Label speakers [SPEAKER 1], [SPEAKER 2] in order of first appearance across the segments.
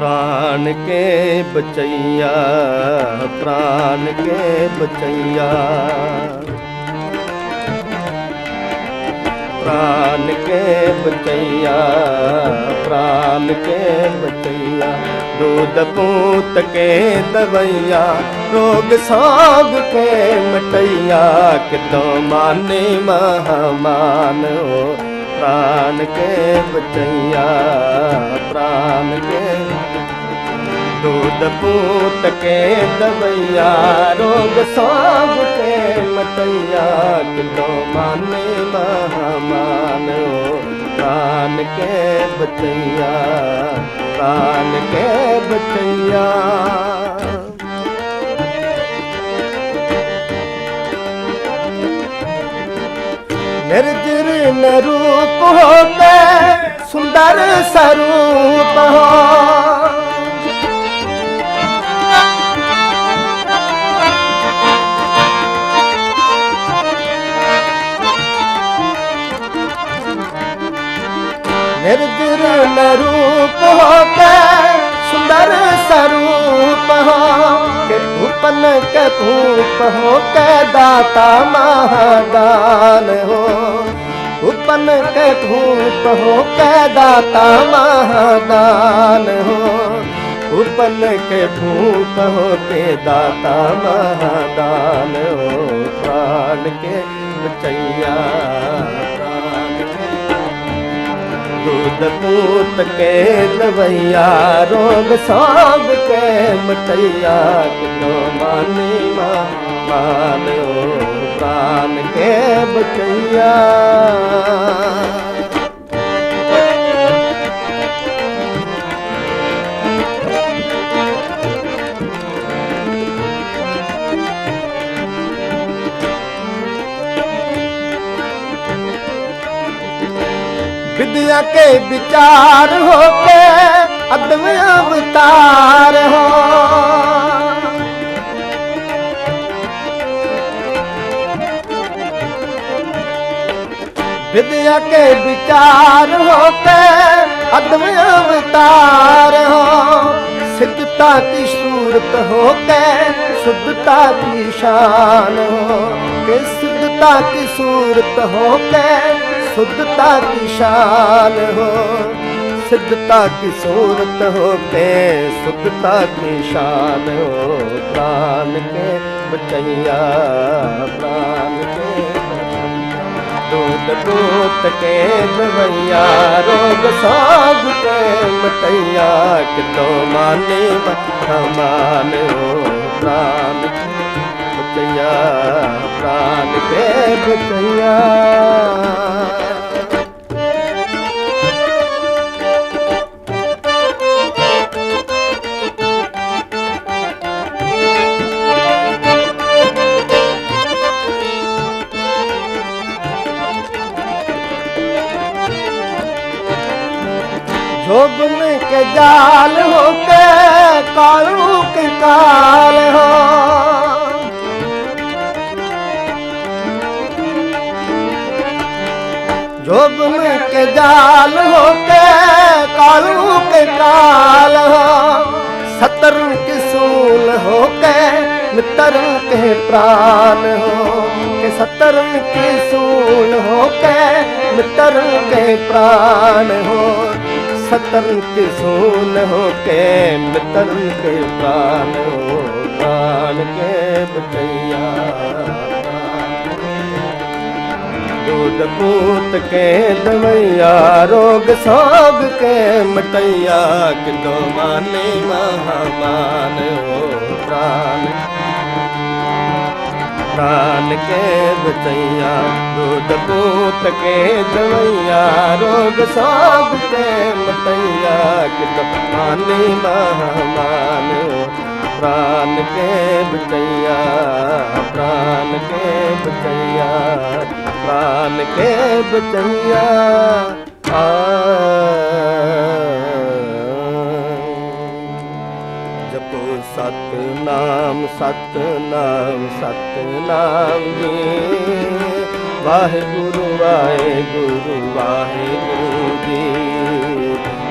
[SPEAKER 1] ਪ੍ਰਾਨ ਕੇ ਬਚਈਆ ਪ੍ਰਾਨ ਕੇ ਬਚਈਆ ਪ੍ਰਾਨ ਕੇ ਬਚਈਆ ਪ੍ਰਾਨ ਕੇ ਬਚਈਆ दूध पूत के दवैया रोग साग के मटैया कितो माने महामान हो प्राण के बचैया प्राण के दूध पूत के दवैया रोग साग के मटैया कितो माने महामान हो प्राण के बचैया प्राण के बचैया निर्जर न रूप होते सुंदर स्वरूप हो निर्जर न रूप होते सुंदर स्वरूप हो के भूपन के भूप हो के दाता महादान हो भूपन के भूप हो के दाता महादान हो भूपन के भूप हो के दाता महादान हो प्राण के बचैया प्राण के दूध पूत के दवैया रोग साग के मटैया कितो मानी माँ मानो प्राण के बचैया ਵਿਦਿਆ ਕੇ ਵਿਚਾਰ ਹੋ ਕੇ ਅਦਮ ਅਵਤਾਰ ਹੋ। ਵਿਦਿਆ ਕੇ ਵਿਚਾਰ ਹੋ ਕੇ ਅਦਮ ਅਵਤਾਰ ਹੋ। ਸਿੱਧਤਾ ਦੀ ਸੂਰਤ ਹੋ ਕੇ ਸੁਧਤਾ ਦੀ ਸ਼ਾਨ ਹੋ। ਕਿ ਸਿੱਧਤਾ ਦੀ ਸੂਰਤ ਹੋ ਕੇ ਸੁਧਤਾ ਕੀ ਸ਼ਾਨ ਹੋ, ਸਿੱਧਤਾ ਕੀ ਸੂਰਤ ਹੋ ਕੇ ਸੁਧਤਾ ਕੀ ਸ਼ਾਨ ਹੋ। ਪ੍ਰਾਨ ਕੇ ਬਚਈਆ ਪ੍ਰਾਨ ਕੇ ਦੋਤ ਦੋਤ ਕੇ ਬਵਈਆ ਰੋਗ ਸਾਗ ਕੇ ਮਟਈਆ। ਕਿਤੋਂ ਮਾਨੇ ਮੱਥਾ ਮਾਨ ਹੋ ਪ੍ਰਾਨ ਕੇ बचैया प्राण के बचैया जोगन के जाल हो के कालू के काल हो जोगन के जाल हो के कालू के काल हो सतर के सूल हो के मित्र के प्राण हो के सतर के सूल हो के मित्र के प्राण हो सतर के सोन हो के मित्र के प्राण हो प्राण के बचैया दूध पूत के दवैया रोग सोग के मटैया किलो माने महामान हो प्राण प्राण के बचैया दूध पूत के दवैया रोग सब के मटैया कितो माने महामान हो प्राण के बचैया प्राण के बचैया प्राण के बचैया आ जपो सत नाम सत नाम सत नाम जी वाहे गुरु वाहे गुरु वाहे गुरु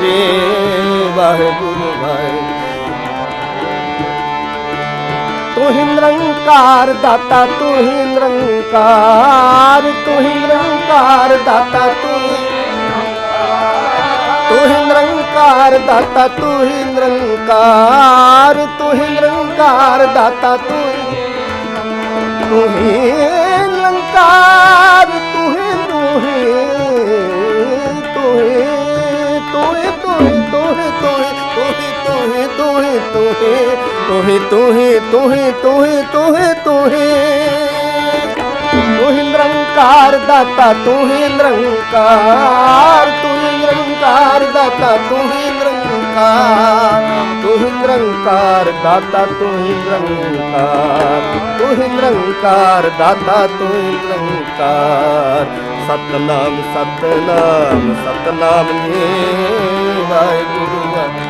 [SPEAKER 1] ਜੀ ਵਾਹਿਗੁਰੂ ਵਾਹਿਗੁਰੂ ਤੂੰ ਹੀ ਨਿਰੰਕਾਰ ਦਾਤਾ ਤੂੰ ਹੀ ਨਿਰੰਕਾਰ ਤੂੰ ਹੀ ਨਿਰੰਕਾਰ ਦਾਤਾ ਤੂੰ ਹੀ ਤੂੰ ਹੀ ਨਿਰੰਕਾਰ ਦਾਤਾ ਤੂੰ ਹੀ ਨਿਰੰਕਾਰ ਤੂੰ ਹੀ ਨਿਰੰਕਾਰ ਦਾਤਾ ਤੂੰ ਤੂੰ ਹੀ ਨਿਰੰਕਾਰ ਤੂੰ ਹੀ ਤੂੰ ਹੀ ਤੋਹੇ ਤੂੰ ਦਾਤਾ ਤੂੰ ਹੀ ਨਿਰੰਕਾਰ ਤੂੰ ਹੀ ਨਿਰੰਕਾਰ ਦਾਤਾ ਤੂੰ ਹੀ ਨਿਰੰਕਾਰ ਤੂੰ ਹੀ ਨਿਰੰਕਾਰ ਦਾਤਾ ਤੂੰ ਹੀ ਨਿਰੰਕਾਰ ਤੂੰ ਹੀ ਨਿਰੰਕਾਰ। ਦਾਤਾ ਤੂੰ ਹੀ ਨਿਰੰਕਾਰ। ਸਤਨਾਮ ਸਤਨਾਮ ਸਤਨਾਮ ਜੀ ਵਾਹਿਗੁਰੂ ਵਾਹਿਗੁਰੂ